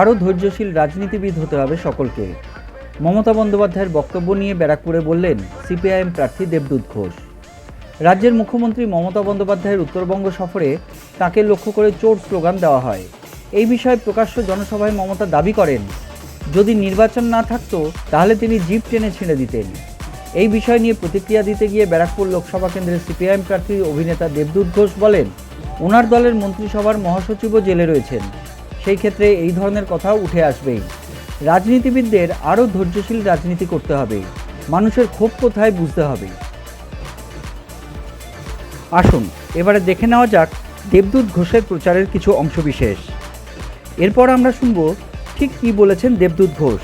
আরও ধৈর্যশীল রাজনীতিবিদ হতে হবে সকলকে। মমতা বন্দ্যোপাধ্যায়ের বক্তব্য নিয়ে ব্যারাকপুরে বললেন সিপিআইএম প্রার্থী দেবদূত ঘোষ। রাজ্যের মুখ্যমন্ত্রী মমতা বন্দ্যোপাধ্যায়ের উত্তরবঙ্গ সফরে তাকে লক্ষ্য করে চোর স্লোগান দেওয়া হয়। এই বিষয়ে প্রকাশ্য জনসভায় মমতা দাবি করেন, যদি নির্বাচন না থাকতো, তাহলে তিনি জিপ টেনে ছিঁড়ে দিতেন। এই বিষয় নিয়ে প্রতিক্রিয়া দিতে গিয়ে ব্যারাকপুর লোকসভা কেন্দ্রের সিপিআইএম প্রার্থী অভিনেতা দেবদূত ঘোষ বলেন, ওনার দলের মন্ত্রিসভার মহাসচিবও জেলে রয়েছেন। সেই ক্ষেত্রে এই ধরনের কথা উঠে আসবেই। রাজনীতিবিদদের আরও ধৈর্যশীল রাজনীতি করতে হবে। মানুষের ক্ষোভ কোথায় বুঝতে হবে? আসুন, এবারে দেখে নেওয়া যাক দেবদূত ঘোষের প্রচারের কিছু অংশবিশেষ। এরপর আমরা শুনব ঠিক কী বলেছেন দেবদূত ঘোষ।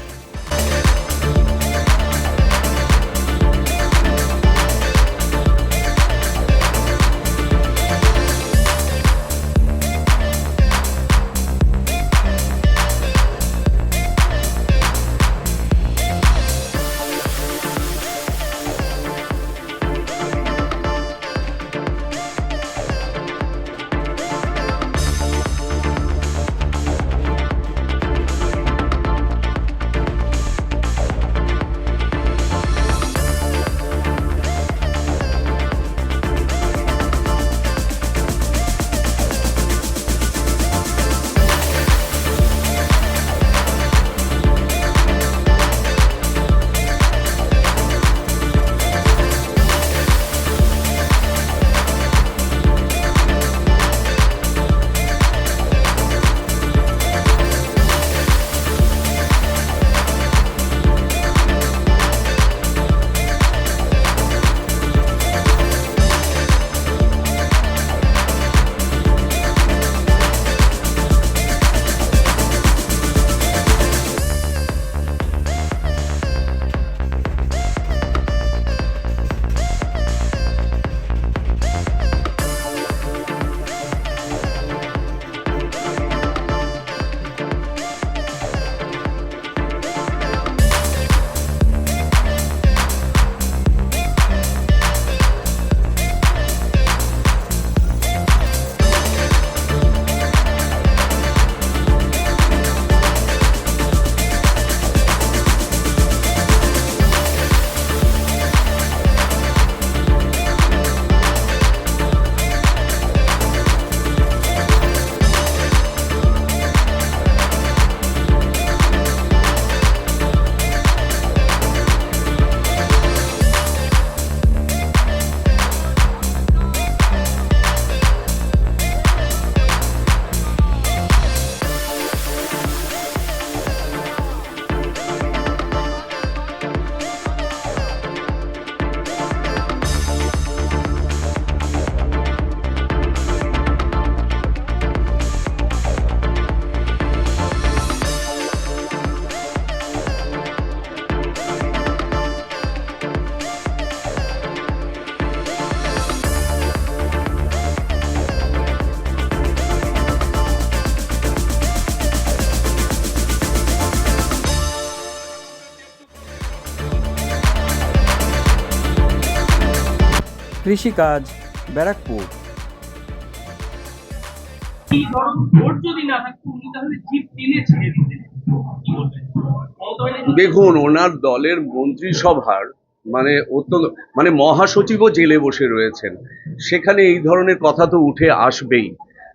মমতা ব্যানার্জি? দেখুন ওনার দলের মন্ত্রিসভার মানে অত্যন্ত মানে মহাসচিবও জেলে বসে রয়েছেন। সেখানে এই ধরনের কথা তো উঠে আসবেই।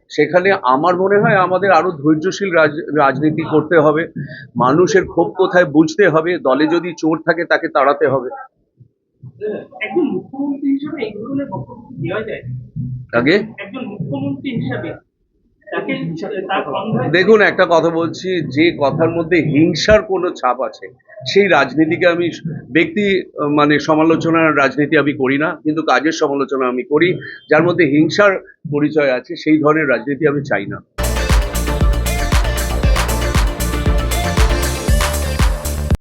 সেখানে আমার মনে হয় আমাদের আরও ধৈর্যশীল রাজ- রাজনীতি করতে হবে। মানুষের ক্ষোভ কোথায় বুঝতে হবে? দলে যদি চোর থাকে তাকে তাড়াতে হবে। একজন মুখ্যমন্ত্রী হিসেবে এই ধরনের বক্তব্য দেওয়া যায়? আগে একজন মুখ্যমন্ত্রী হিসাবে। তাকে তার কন্ধায় দেখুন একটা কথা বলছি যে কথার মধ্যে হিংসার কোনো ছাপ আছে সেই রাজনীতিকে আমি ব্যক্তি মানে সমালোচনার রাজনীতি আমি করি না কিন্তু কাজের সমালোচনা আমি করি যার মধ্যে হিংসার পরিচয় আছে সেই ধরনের রাজনীতি আমি চাই না।